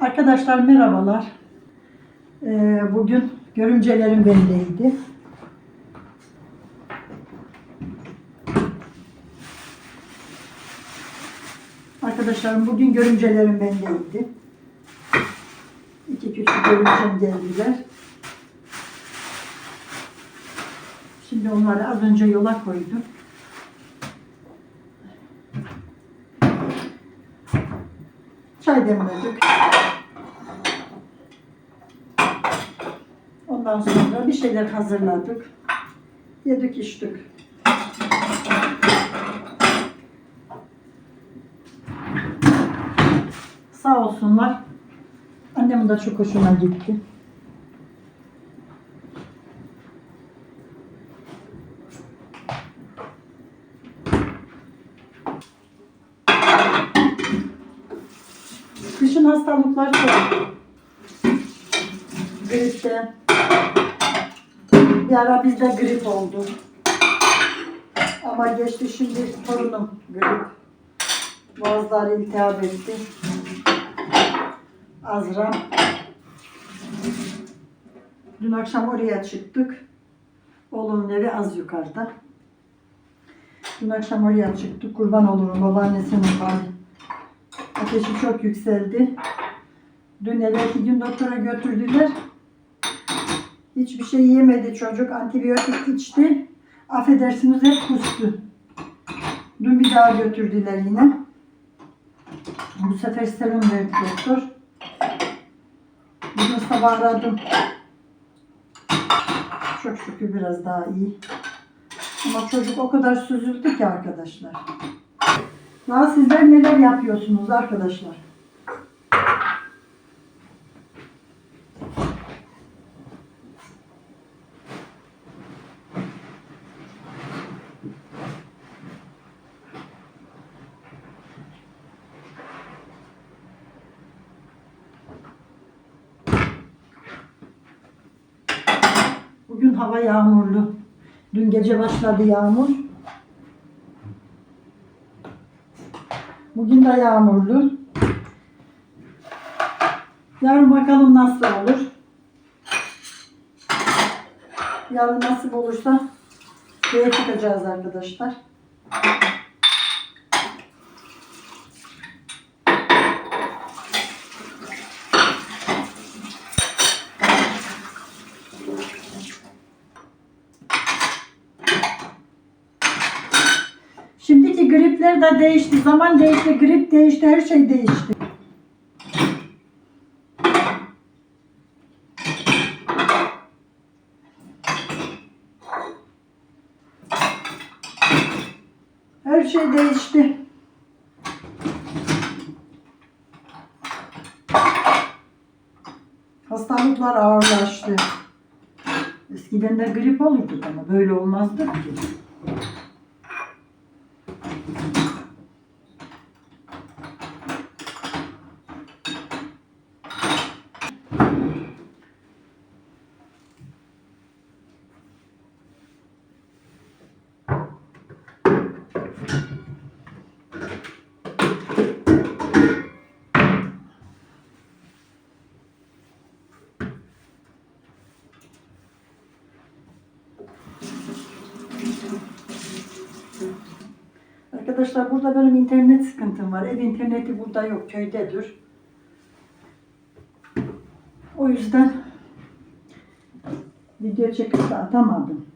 Arkadaşlar merhabalar. Ee, bugün görümcelerim bendeydi. Arkadaşlarım bugün görümcelerim bendeydi. İki küçük görümcem geldiler. Şimdi onları az önce yola koydum. Çay demledik. Ondan sonra bir şeyler hazırladık. Yedik içtik. Sağ olsunlar. Annemin de çok hoşuna gitti. Hastalıklar çok. Gripte. Bir ara bizde grip oldu. Ama geçti şimdi torunum grip. Boğazları iltihap etti. Azra. Dün akşam oraya çıktık. Oğlumun evi az yukarıda. Dün akşam oraya çıktık. Kurban olurum babaannesinin hali. Ateşi çok yükseldi. Dün evvelki gün doktora götürdüler. Hiçbir şey yemedi çocuk. Antibiyotik içti. Affedersiniz hep kustu. Dün bir daha götürdüler yine. Bu sefer serum verdi doktor. Bugün sabah aradım. Çok şükür biraz daha iyi. Ama çocuk o kadar süzüldü ki arkadaşlar. Daha sizler neler yapıyorsunuz arkadaşlar? Bugün hava yağmurlu. Dün gece başladı yağmur. Bugün de yağmurlu. Yarın bakalım nasıl olur. Yarın nasip olursa köye çıkacağız arkadaşlar. Şimdiki gripler de değişti. Zaman değişti, grip değişti, her şey değişti. Her şey değişti. Hastalıklar ağırlaştı. Eskiden de grip olurdu ama böyle olmazdı ki. Arkadaşlar burada benim internet sıkıntım var. Ev interneti burada yok, köydedir. O yüzden video çekip atamadım.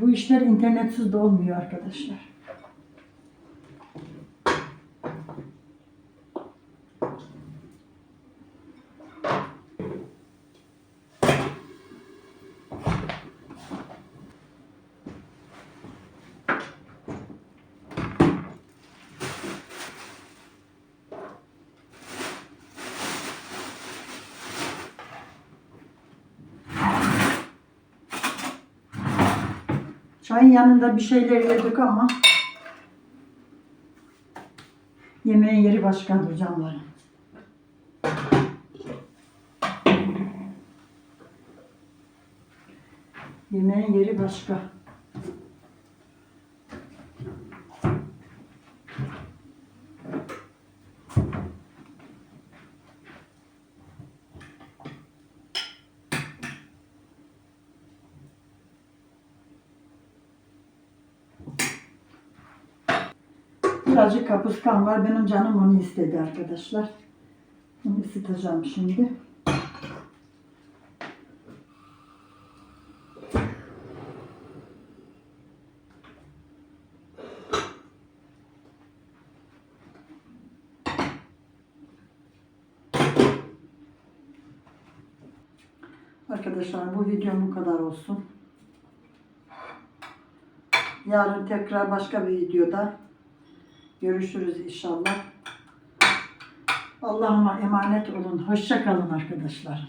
Bu işler internetsiz de olmuyor arkadaşlar. Çayın yanında bir şeyler yedik ama Yemeğin yeri başkadır canlarım. Yemeğin yeri başka. Birazcık kapuskam var. Benim canım onu istedi arkadaşlar. Bunu ısıtacağım şimdi. Arkadaşlar bu videom bu kadar olsun. Yarın tekrar başka bir videoda görüşürüz inşallah. Allah'ıma emanet olun. Hoşça kalın arkadaşlar.